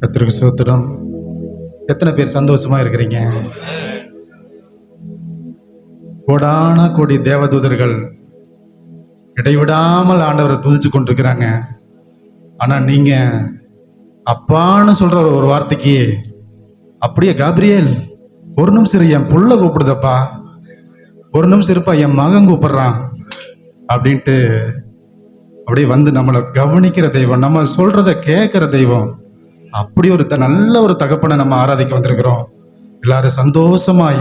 கத்திரிக்கு சோத்திரம். எத்தனை பேர் சந்தோஷமா இருக்கிறீங்க? கோடான கோடி தேவதூதர்கள் இடைவிடாமல் ஆண்டவரை துதிச்சு கொண்டிருக்கிறாங்க. ஆனா நீங்க அப்பான்னு சொல்ற ஒரு வார்த்தைக்கு அப்படியே காப்ரியல் ஒரு நிமிஷம் என் புள்ள கூப்பிடுதப்பா. ஒரு நிமிஷம் இருப்பா என் மகன் கூப்பிடுறான் அப்படின்ட்டு அப்படியே வந்து நம்மளை கவனிக்கிற தெய்வம் நம்ம சொல்றத கேட்கிற தெய்வம். அப்படி ஒரு நல்ல ஒரு தகப்பனை நம்ம ஆராதிக்க வந்திருக்கிறோம். எல்லாரும் சந்தோஷமாய்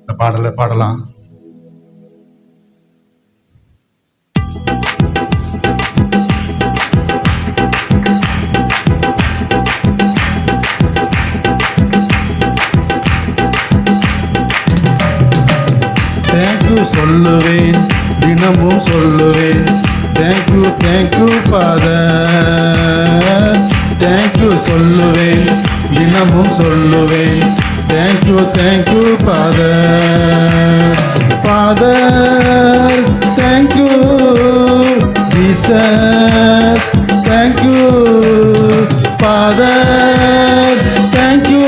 இந்த பாடலை பாடலாம். சொல்லுவேன் தினமும் சொல்லுவேன். தேங்க்யூ தேங்க்யூ ஃபாதர் தேங்க்யூ சொல்லுவேன். தினமும் சொல்லுவேன். Thank you thank you father father thank you Jesus thank you father thank you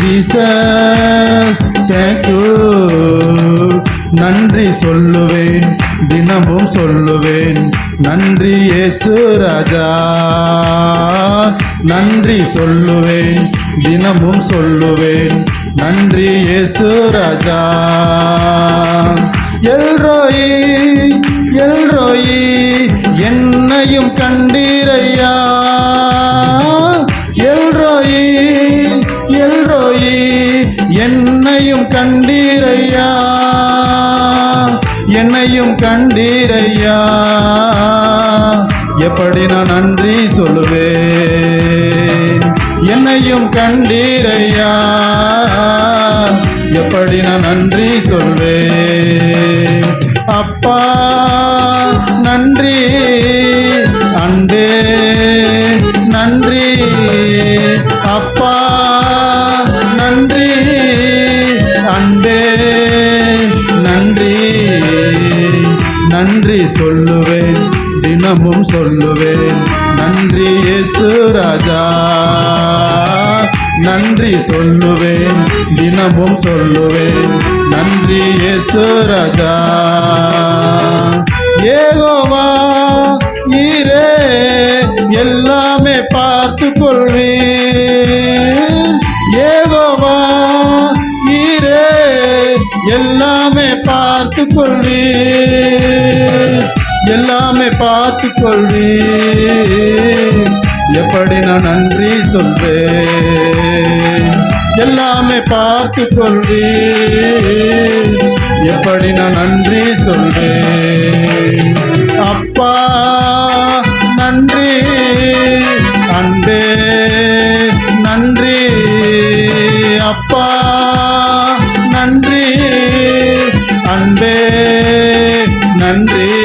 Jesus thank you நன்றி சொல்லுவேன். தினமும் சொல்லுவேன். நன்றி இயேசு ராஜா. நன்றி சொல்லுவேன் தினமும் சொல்லுவேன். நன்றி இயேசு ராஜா. எல்ரோயி எல்ரோயி என்னையும் கண்டீரை அப்படி நான் நன்றி சொல்லுவேன். என்னையும் கண்டீரையா? எப்படி நான் நன்றி சொல்வேன் அப்பா நன்றி. அன்பே நன்றி. அப்பா நன்றி. அன்பே நன்றி. நன்றி சொல்லுவேன். தினமும் சொல்லுவேன். நன்றி இயேசு ராஜா. நன்றி சொல்லுவேன். தினமும் சொல்லுவேன். நன்றி இயேசு ராஜா. ஏகோவா ஈரே எல்லாமே பார்த்து கொள்வேன் ஏகோவா ஈரே எல்லாமே பார்த்து கொள்வேன் எல்லாமே பார்த்து கொள்வி எப்படி நான் நன்றி சொல்வேன்? எல்லாமே பார்த்து கொள்வி எப்படி நான் நன்றி சொல்வேன்? அப்பா நன்றி. அன்பே நன்றி. அப்பா நன்றி. அன்பே நன்றி.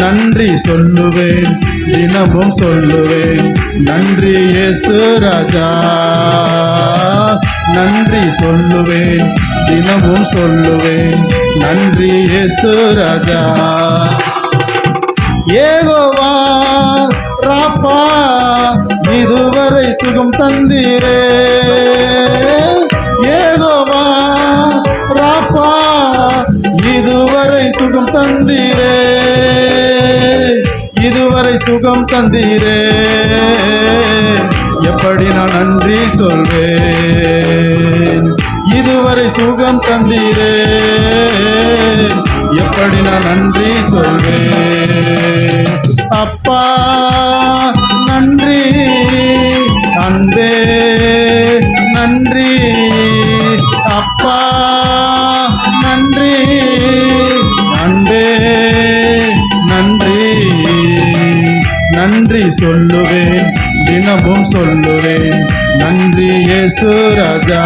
நன்றி சொல்லுவேன் தினமும் சொல்லுவேன். நன்றி இயேசு ராஜா. நன்றி சொல்லுவேன் தினமும் சொல்லுவேன். நன்றி இயேசு ராஜா. ஏகோவா ராப்பா இதுவரை சுகம் தந்தீரே. ஏகோவா ராப்பா இதுவரை சுகம் தந்தீரே. இதுவரை சுகம் தந்தீரே. எப்படி நான் நன்றி சொல்வேன்? இதுவரை சுகம் தந்தீரே. எப்படி நான் நன்றி சொல்வேன்? அப்பா சொல்லுவேன் தினமும் சொல்லுவேன் நன்றி இயேசு ராஜா.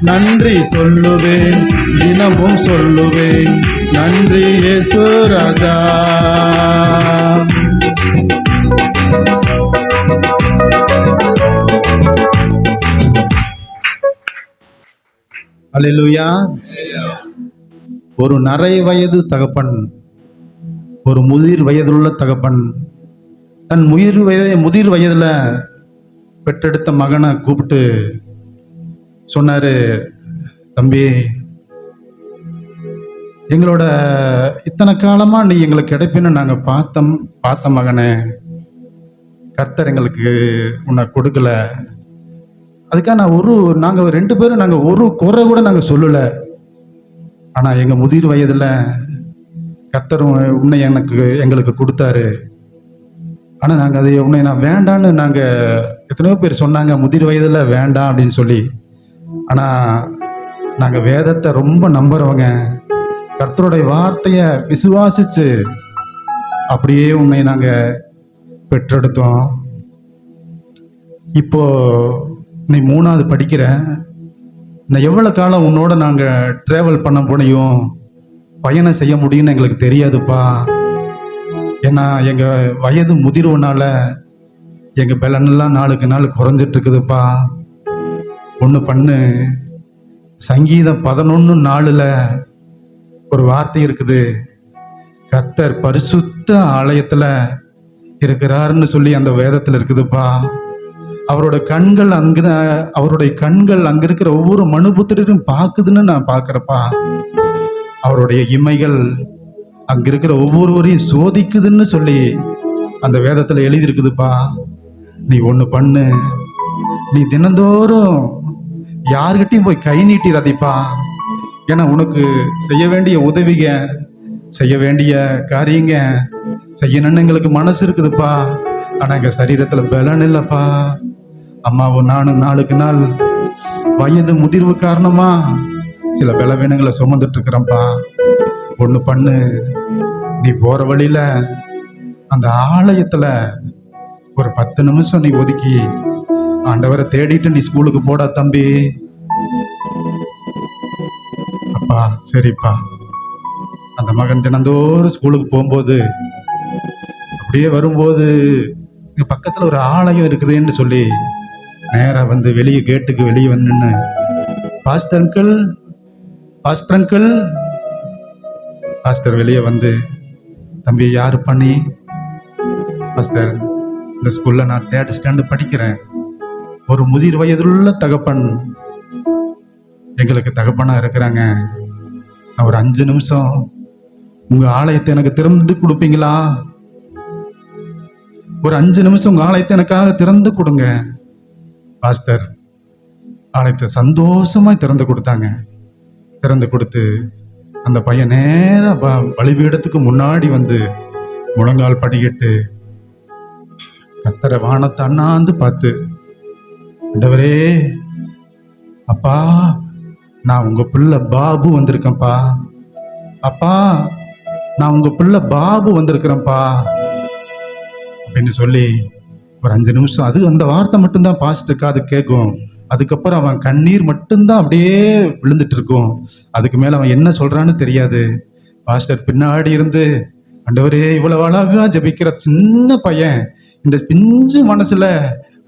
நன்றி சொல்லுவேன் தினமும் சொல்லுவேன் நன்றி இயேசு ராஜா. ஒரு நரை வயது தகப்பன் ஒரு முதிர் வயதுள்ள தகப்பன் தன் முயிர் வயது முதிர் வயதில் பெற்றெடுத்த மகனை கூப்பிட்டு சொன்னார் தம்பி எங்களோட இத்தனை காலமாக நீ எங்களுக்கு கிடைப்பின்னு நாங்கள் பார்த்தோம் பார்த்த மகனே கர்த்தர் எங்களுக்கு உன்னை கொடுக்கல. அதுக்காக நான் ஒரு நாங்கள் ரெண்டு பேரும் நாங்கள் ஒரு குறை கூட நாங்கள் சொல்லலை. ஆனால் எங்கள் முதிர் வயதில் கர்த்தர் உன்னை எனக்கு எங்களுக்கு கொடுத்தாரு. ஆனால் நாங்கள் அதை உன்னை நான் வேண்டான்னு நாங்கள் எத்தனையோ பேர் சொன்னாங்க முதிர் வயதில் வேண்டாம் அப்படின்னு சொல்லி. ஆனால் நாங்கள் வேதத்தை ரொம்ப நம்புகிறவங்க கர்த்தருடைய வார்த்தையை விசுவாசிச்சு அப்படியே உன்னை நாங்கள் பெற்றெடுத்தோம். இப்போ நீ மூணாவது படிக்கிற. நான் எவ்வளோ காலம் உன்னோட நாங்கள் ட்ராவல் பண்ண முடியும் பயணம் செய்ய முடியும்னு எங்களுக்கு தெரியாதுப்பா. ஏன்னா எங்க வயது முதிர்வுனால எங்க பலனெல்லாம் நாளுக்கு நாள் குறைஞ்சிட்டு இருக்குதுப்பா ஒன்று பண்ணு. சங்கீதம் பதினொன்று நாளில் ஒரு வார்த்தை இருக்குது. கர்த்தர் பரிசுத்த ஆலயத்தில் இருக்கிறாருன்னு சொல்லி அந்த வேதத்தில் இருக்குதுப்பா. அவரோட கண்கள் அங்க அவருடைய கண்கள் அங்க இருக்கிற ஒவ்வொரு மனுபுத்திரரும் பார்க்குதுன்னு நான் பார்க்குறப்பா. அவருடைய இமைகள் அங்க இருக்கிற ஒவ்வொருவரையும் சோதிக்குதுன்னு சொல்லி அந்த வேதத்துல எழுதியிருக்குதுப்பா. நீ ஒண்ணு பண்ணு. நீ தினந்தோறும் யார்கிட்டயும் போய் கை நீட்டிடாதீப்பா ஏன்னா உனக்கு செய்ய வேண்டிய உதவிங்க செய்ய வேண்டிய காரியங்க செய்யணும்னு எங்களுக்கு மனசு இருக்குதுப்பா. ஆனா எங்க சரீரத்துல பலன் இல்லப்பா. அம்மாவும் நானும் நாளுக்கு நாள் வயது முதிர்வு காரணமா சில பலவீனங்களை சுமந்துட்டு இருக்கிறேன்ப்பா. ஒன்று பண்ணு. நீ போகிற வழியில் அந்த ஆலயத்தில் ஒரு பத்து நிமிஷம் நீ ஒதுக்கி ஆண்டவரை தேடிட்டு நீ ஸ்கூலுக்கு போடா தம்பி. அப்பா சரிப்பா. அந்த மகன் தினந்தோறும் ஸ்கூலுக்கு போகும்போது அப்படியே வரும்போது இங்கே பக்கத்தில் ஒரு ஆலயம் இருக்குதுன்னு சொல்லி நேராக வந்து வெளியே கேட்டுக்கு வெளியே வந்து pastor uncle pastor uncle pastor வெளியே வந்து தம்பி யார் பண்ணி? பாஸ்டர் இந்த ஸ்கூலில் நான் தேர்ட் ஸ்டாண்டு படிக்கிறேன். ஒரு முதிர் வயதுள்ள தகப்பன். எங்களுக்கு தகப்பனாக இருக்கிறாங்க. நான் ஒரு அஞ்சு நிமிஷம் உங்கள் ஆலயத்தை எனக்கு திறந்து கொடுப்பீங்களா? ஒரு அஞ்சு நிமிஷம் உங்கள் ஆலயத்தை எனக்காக திறந்து கொடுங்க. பாஸ்டர் ஆலயத்தை சந்தோஷமாக திறந்து கொடுத்தாங்க. திறந்து கொடுத்து அந்த பையன் நேரா பலிபீடத்துக்கு முன்னாடி வந்து முழங்கால் படிக்கிட்டு கத்தரை வானத்தை அண்ணாந்து பார்த்து ஆண்டவரே அப்பா நான் உங்க பிள்ளை பாபு வந்திருக்கேன்ப்பா. அப்பா நான் உங்க பிள்ளை பாபு வந்திருக்கிறேன்ப்பா. அப்படின்னு சொல்லி ஒரு அஞ்சு நிமிஷம் அது அந்த வார்த்தை மட்டும்தான் பாஸ்ட் அது கேட்கும். அதுக்கப்புறம் அவன் கண்ணீர் மட்டும்தான் அப்படியே விழுந்துட்டு இருக்கும். அதுக்கு மேல அவன் என்ன சொல்றான்னு தெரியாது. பாஸ்டர் பின்னாடி இருந்து அண்டவரே இவ்வளவு அழகா ஜெபிக்கிற சின்ன பையன் இந்த பிஞ்சு மனசுல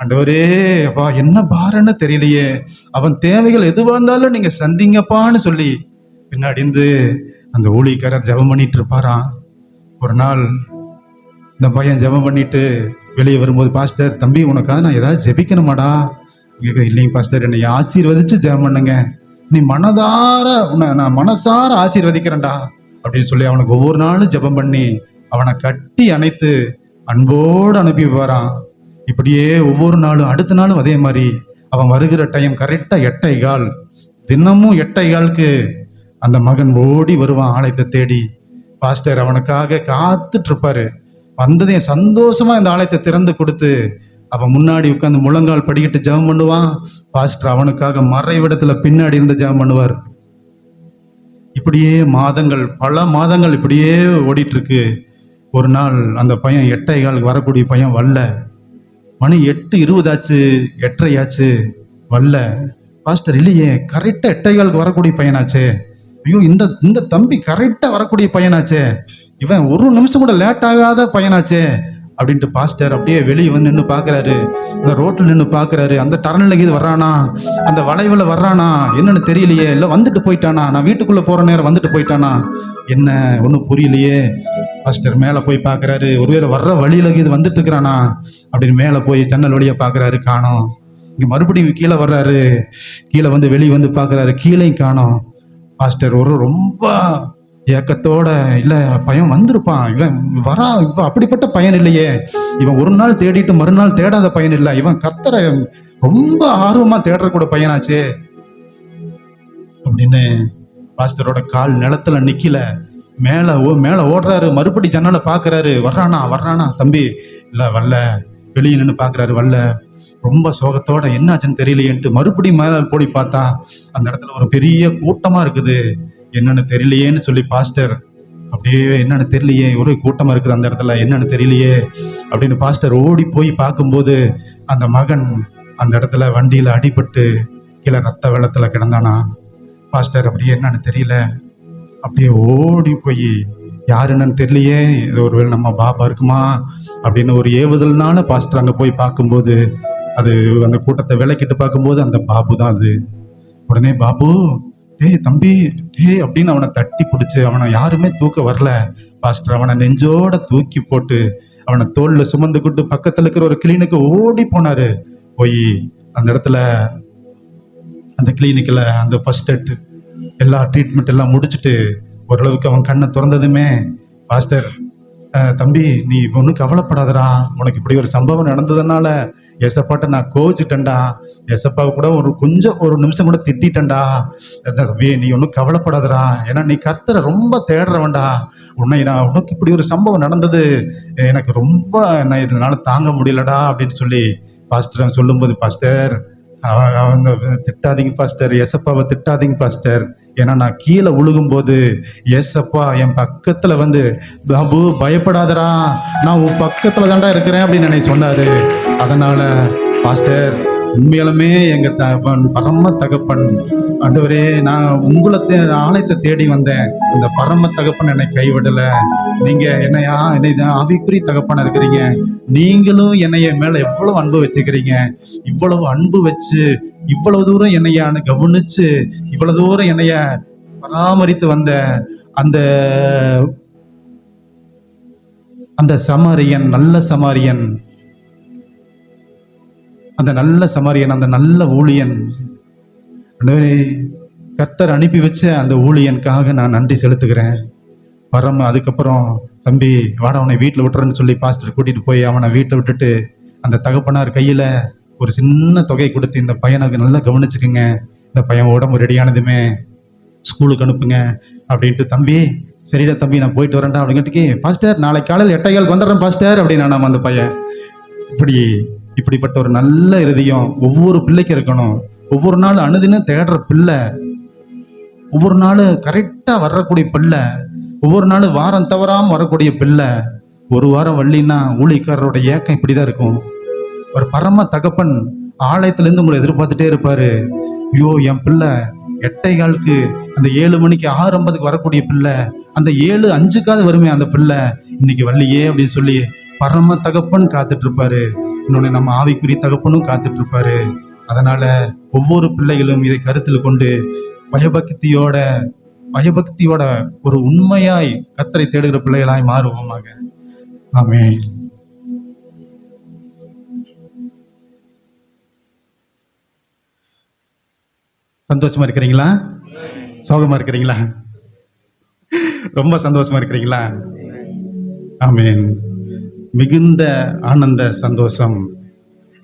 அண்டவரே அப்பா என்ன பாருன்னு தெரியலையே. அவன் தேவைகள் எதுவா இருந்தாலும் நீங்க சந்திங்கப்பான்னு சொல்லி பின்னாடி இருந்து அந்த ஊழியக்காரர் ஜெபம் பண்ணிட்டு இருப்பாராம். ஒரு நாள் இந்த பையன் ஜெபம் பண்ணிட்டு வெளியே வரும்போது பாஸ்டர் தம்பி உனக்காக நான் ஏதாவது ஜெபிக்கணுமாடா? கேட்க இல்லைங்க பாஸ்டர் என்னை ஆசீர்வதிச்சு ஜெபம் பண்ணுங்க. நீ மனதார உன்னை நான் மனசார ஆசீர்வதிக்கிறேன்டா. அப்படின்னு சொல்லி அவனுக்கு ஒவ்வொரு நாளும் ஜெபம் பண்ணி அவனை கட்டி அணைத்து அன்போடு அனுப்பி வரான் இப்படியே ஒவ்வொரு நாளும் அடுத்த நாளும் அதே மாதிரி. அவன் வருகிற டைம் கரெக்டாக எட்டை கால் தினமும் எட்டை காலுக்கு அந்த மகன் ஓடி வருவான் ஆலயத்தை தேடி. பாஸ்டர் அவனுக்காக காத்துட்ருப்பாரு வந்ததையும் சந்தோஷமா இந்த ஆலயத்தை திறந்து கொடுத்து அவன் முன்னாடி உட்காந்து முழங்கால் படிக்கிட்டு ஜெபம் பண்ணுவான். பாஸ்டர் அவனுக்காக மறைவிடத்துல பின்னாடி இருந்து ஜெபம் பண்ணுவார். இப்படியே மாதங்கள் பல மாதங்கள் இப்படியே ஓடிட்டு இருக்கு ஒரு நாள் அந்த பையன் எட்டை காலுக்கு வரக்கூடிய பையன் வரல. மணி எட்டு இருபதாச்சு எட்டரையாச்சு வரல. பாஸ்டர் இல்லையே கரெக்டாக எட்டை காலுக்கு வரக்கூடிய பையனாச்சே. ஐயோ இந்த இந்த தம்பி கரெக்டாக வரக்கூடிய பையனாச்சே. இவன் ஒரு நிமிஷம் கூட லேட் ஆகாத பையனாச்சே. அப்படின்ட்டு பாஸ்டர் அப்படியே வெளியே வந்து நின்று பார்க்குறாரு. அந்த ரோட்டில் நின்று பார்க்குறாரு. அந்த டர்னில் இது வர்றானா? அந்த வளைவில் வர்றானா? என்னன்னு தெரியலையே. இல்லை வந்துட்டு போயிட்டானா? நான் வீட்டுக்குள்ளே போகிற நேரம் வந்துட்டு போயிட்டானா? என்ன? ஒன்றும் புரியலையே. பாஸ்டர் மேலே போய் பார்க்குறாரு. ஒருவேளை வர்ற வழியில இது வந்துட்டு இருக்கிறானா? அப்படின்னு மேலே போய் ஜன்னல் வழியை பார்க்குறாரு காணோம். இங்கே மறுபடியும் கீழே வர்றாரு. கீழே வந்து வெளியே வந்து பார்க்குறாரு. கீழேயும் காணோம். பாஸ்டர் ஒரு ரொம்ப ஏக்கத்தோட இல்லை பையன் வந்திருப்பான். இவன் வரா இவன் அப்படிப்பட்ட பையன் இல்லையே. இவன் ஒரு நாள் தேடிட்டு மறுநாள் தேடாத பையன் இல்லை. இவன் கத்தரை ரொம்ப ஆர்வமா தேடுற கூட பையனாச்சே. அப்படின்னு பாஸ்டரோட கால் நிலத்துல நிக்கல. மேல ஓ மேல ஓடுறாரு. மறுபடி ஜன்னலை பாக்குறாரு. வர்றானா வர்றானா தம்பி. இல்ல வரல. வெளியே நின்று பாக்குறாரு. வரல. ரொம்ப சோகத்தோட என்னாச்சுன்னு தெரியலையேன்ட்டு மறுபடியும் மேல போடி பார்த்தா அந்த இடத்துல ஒரு பெரிய கூட்டமா இருக்குது. என்னன்னு தெரியலையேன்னு சொல்லி பாஸ்டர் அப்படியே என்னன்னு தெரியலையே ஒரே கூட்டமா இருக்குது அந்த இடத்துல என்னன்னு தெரியலையே அப்படின்னு பாஸ்டர் ஓடி போய் பார்க்கும்போது அந்த மகன் அந்த இடத்துல வண்டியில அடிபட்டு கீழே ரத்த வெள்ளத்துல கிடந்தானா? பாஸ்டர் அப்படியே என்னன்னு தெரியல. அப்படியே ஓடி போய் யார் என்னன்னு தெரியலையே இது ஒருவேளை நம்ம பாபா இருக்குமா? அப்படின்னு ஒரு ஏவுதல்னால பாஸ்டர் அங்கே போய் பார்க்கும்போது அது அந்த கூட்டத்தை விளக்கிட்டு பார்க்கும்போது அந்த பாபு தான் அது. உடனே பாபு ஏய் தம்பி ஏய் அப்படின்னு அவனை தட்டி பிடிச்சி அவனை யாருமே தூக்க வரல. பாஸ்டர் அவனை நெஞ்சோட தூக்கி போட்டு அவனை தோல்ல சுமந்துக்கிட்டு பக்கத்துல இருக்கிற ஒரு கிளினிக்கு ஓடி போனாரு. போய் அந்த இடத்துல அந்த கிளினிக்கில் அந்த ஃபர்ஸ்ட் எய்ட் எல்லா ட்ரீட்மெண்ட் எல்லாம் முடிச்சுட்டு ஓரளவுக்கு அவன் கண்ணை திறந்ததுமே பாஸ்டர் தம்பி நீ ஒன்றும் கவலைப்படாதடா. உனக்கு இப்படி ஒரு சம்பவம் நடந்ததுனால எசப்பாட்ட நான் கோவிச்சுட்டேன்டா. எசப்பாவை கூட ஒரு கொஞ்சம் ஒரு நிமிஷம் கூட திட்டிட்டேன்டா. தம்பி நீ ஒன்றும் கவலைப்படாதடா. ஏன்னா நீ கர்த்தரை ரொம்ப தேடுறவன்டா. உன்னை நான் உனக்கு இப்படி ஒரு சம்பவம் நடந்தது எனக்கு ரொம்ப நான் இதனால தாங்க முடியலடா அப்படின்னு சொல்லி பாஸ்டர் சொல்லும்போது பாஸ்டர் அவங்க திட்டாதீங்க பாஸ்டர். எசப்பாவை திட்டாதீங்க பாஸ்டர். ஏன்னா நான் கீழே விழுகும்போது எஸ்அப்பா என் பக்கத்துல வந்து பாபு பயப்படாதடா. நான் உன் பக்கத்துல தான்டா இருக்கிறேன் அப்படின்னு என்னை சொன்னாரு. அதனால பாஸ்டர் உண்மையிலுமே எங்க தகப்பன் பரம தகப்பன் ஆண்டவரே நான் உங்களை தே ஆலயத்தை தேடி வந்தேன். இந்த பரம தகப்பன் என்னை கைவிடலை. நீங்கள் என்னையா என்னை தான் ஆவிக்குரிய இருக்கிறீங்க. நீங்களும் என்னைய மேலே எவ்வளவு அன்பு வச்சுக்கிறீங்க. இவ்வளவு அன்பு வச்சு இவ்வளவு தூரம் என்னையான்னு கவனிச்சு இவ்வளவு தூரம் என்னைய பராமரித்து வந்த அந்த அந்த சமாரியன் நல்ல சமாரியன். அந்த நல்ல சமாரியன் அந்த நல்ல ஊழியன். ஆண்டவரே, கத்தர் அனுப்பி வச்ச அந்த ஊழியனுக்காக நான் நன்றி செலுத்துகிறேன். பரம அதுக்கப்புறம் தம்பி வாடா அவனை வீட்டில் விட்டுறேன்னு சொல்லி பாஸ்டர் கூட்டிட்டு போய் அவனை வீட்டில் விட்டுட்டு அந்த தகப்பனார் கையில் ஒரு சின்ன தொகை கொடுத்து இந்த பையனுக்கு நல்லா கவனிச்சுக்குங்க. இந்த பையன் உடம்பு ரெடியானதுமே ஸ்கூலுக்கு அனுப்புங்க அப்படின்ட்டு தம்பி சரிடா தம்பி நான் போயிட்டு வரேன்டா. அப்படிங்கிறதுக்கு பாஸ்டர் நாளைக்கு காலையில் எட்டைகாலுக்கு வந்துடுறேன் பாஸ்டர் அப்படின்னு நான் அந்த பையன். இப்படி இப்படிப்பட்ட ஒரு நல்ல இறுதியம் ஒவ்வொரு பிள்ளைக்கு இருக்கணும். ஒவ்வொரு நாள் அணுதினம் தேடுற பிள்ளை ஒவ்வொரு நாள் கரெக்டாக வரக்கூடிய பிள்ளை ஒவ்வொரு நாள் வாரம் தவறாமல் வரக்கூடிய பிள்ளை ஒரு வாரம் வள்ளின்னா ஊழிக்காரரோட ஏக்கம் இப்படி தான் இருக்கும். ஒரு பரம தகப்பன் ஆலயத்துலேருந்து உங்களை எதிர்பார்த்துட்டே இருப்பார். ஐயோ என் பிள்ளை எட்டை காலுக்கு அந்த ஏழு மணிக்கு ஆறு ஐம்பதுக்கு வரக்கூடிய பிள்ளை அந்த ஏழு அஞ்சுக்காவது வருமே அந்த பிள்ளை இன்னைக்கு வள்ளியே அப்படின்னு சொல்லி பரம தகப்பன் காத்துட்ருப்பாரு இன்னொன்று நம்ம ஆவிக்குரிய தகப்பனும் காத்துட்ருப்பாரு இருப்பாரு. அதனால ஒவ்வொரு பிள்ளைகளும் இதை கருத்தில் கொண்டு பயபக்தியோட பயபக்தியோட ஒரு உண்மையாய் கத்தரை தேடுகிற பிள்ளைகளாய் மாறுவோமாக. ஆமே சந்தோஷமா இருக்கிறீங்களா? சோகமா இருக்கிறீங்களா? ரொம்ப சந்தோஷமா இருக்கிறீங்களா? ஆமீன். மிகுந்த ஆனந்த சந்தோஷம்.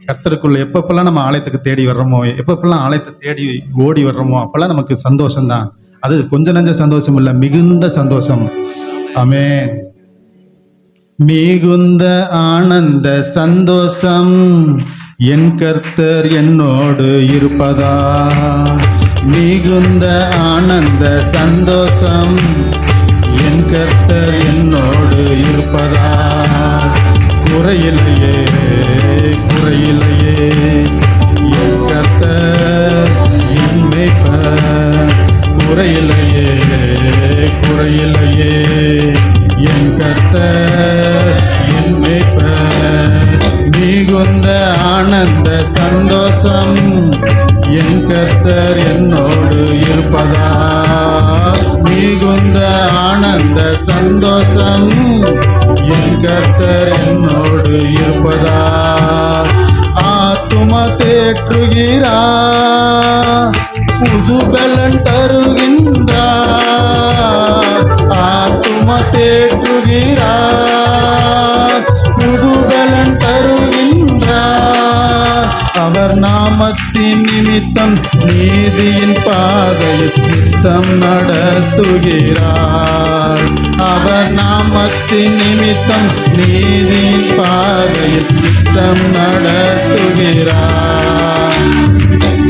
கர்த்தருக்குள்ள எப்பப்பெல்லாம் நம்ம ஆலயத்துக்கு தேடி வர்றோமோ எப்பப்பெல்லாம் ஆலயத்தை தேடி ஓடி வர்றோமோ அப்பெல்லாம் நமக்கு சந்தோஷம் தான் அது கொஞ்ச நஞ்ச சந்தோஷம் இல்லை மிகுந்த சந்தோஷம். ஆமே மிகுந்த ஆனந்த சந்தோஷம் என் கர்த்தர் என்னோடு இருப்பதா? மிகுந்த ஆனந்த சந்தோஷம் என் கர்த்தர் என்னோடு இருப்பதா? குறையிலையே குறையிலையே என் கர்த்தர் என் குறையிலையே குறையில்லையே என் கத்த இன்மைப்ப மிகுந்த ஆனந்த சந்தோஷம் என் கர்த்தர் என்னோடு இருப்பதா? மிகுந்த ஆனந்த சந்தோஷம் என் கர்த்தர் என்னோடு இருப்பதா? ஆத்தும தேற்றுகிறா புது பலன் தருகின்றா. ஆத்தும தேற்றுகிறா அவர் நாமத்தின் நிமித்தம் நீதியின் பாதையில் நித்தம் நடத்துகிறார். அவர் நாமத்தின் நிமித்தம் நீதியின் பாதையில் நித்தம் நடத்துகிறார்.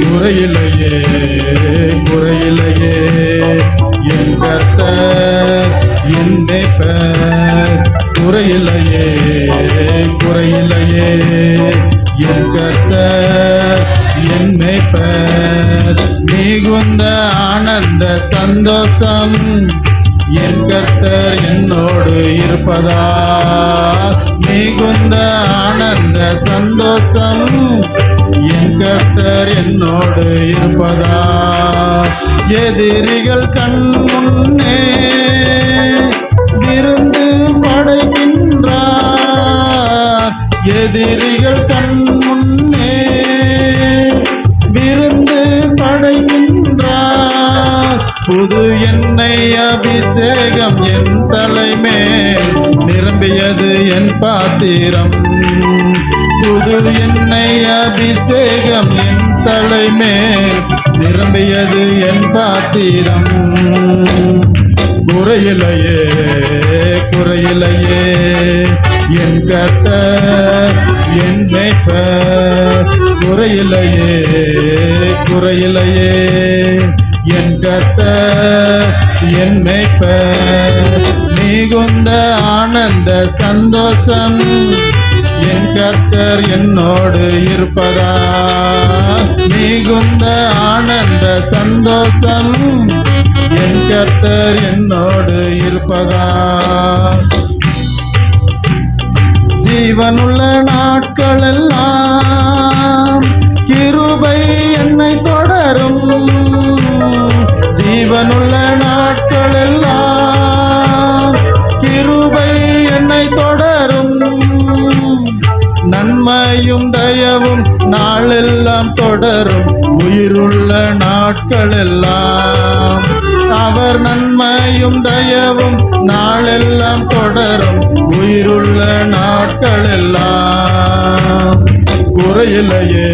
குறையிலையே குறையிலையே என் கர்த்தர் என்னை மேய்ப்பர் குறையிலையே குறையிலையே என் கர்த்தர் என் மிகுந்த ஆனந்த சந்தோஷம் என் கர்த்தர் என்னோடு இருப்பதா? மிகுந்த ஆனந்த சந்தோஷம் என் கர்த்தர் என்னோடு இருப்பதா? எதிரிகள் கண் முன்னே விருந்து படைக்கின்றார் எதிரிகள் கண் அபிஷேகம் என் தலைமேல். நிரம்பியது என் பாத்திரம். புது எண்ணெய் அபிஷேகம் என் தலைமேல். நிரம்பியது என் பாத்திரம். குறையிலையே குறையிலையே. என் கத்த என்னை குறையிலையே குறையிலையே. என் கர்த்தர் என் மேய்ப்பர். மிகுந்த ஆனந்த சந்தோஷம் என் கர்த்தர் என்னோடு இருப்பதா? மிகுந்த ஆனந்த சந்தோஷம் என் கர்த்தர் என்னோடு இருப்பதா? ஜீவனுள்ள நாட்களெல்லாம் நாட்களெல்லாம் அவர் நன்மையும் தயவும் நாளெல்லாம் தொடரும். உயிருள்ள நாட்களெல்லாம். குறையிலையே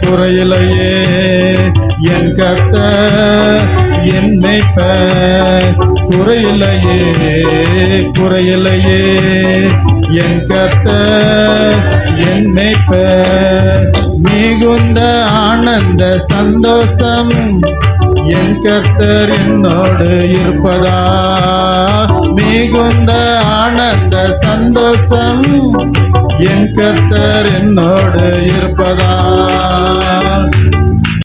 குறையிலையே என் கத்த என்னைப்ப குறையிலையே குறையிலையே என் கத்த என்னைப்ப மிகுந்த ஆனந்த சந்தோஷ கர்த்தர் என்னோடு இருப்பதா? மிகுந்த ஆனந்த சந்தோஷம் என் கர்த்தர் என்னோடு இருப்பதா?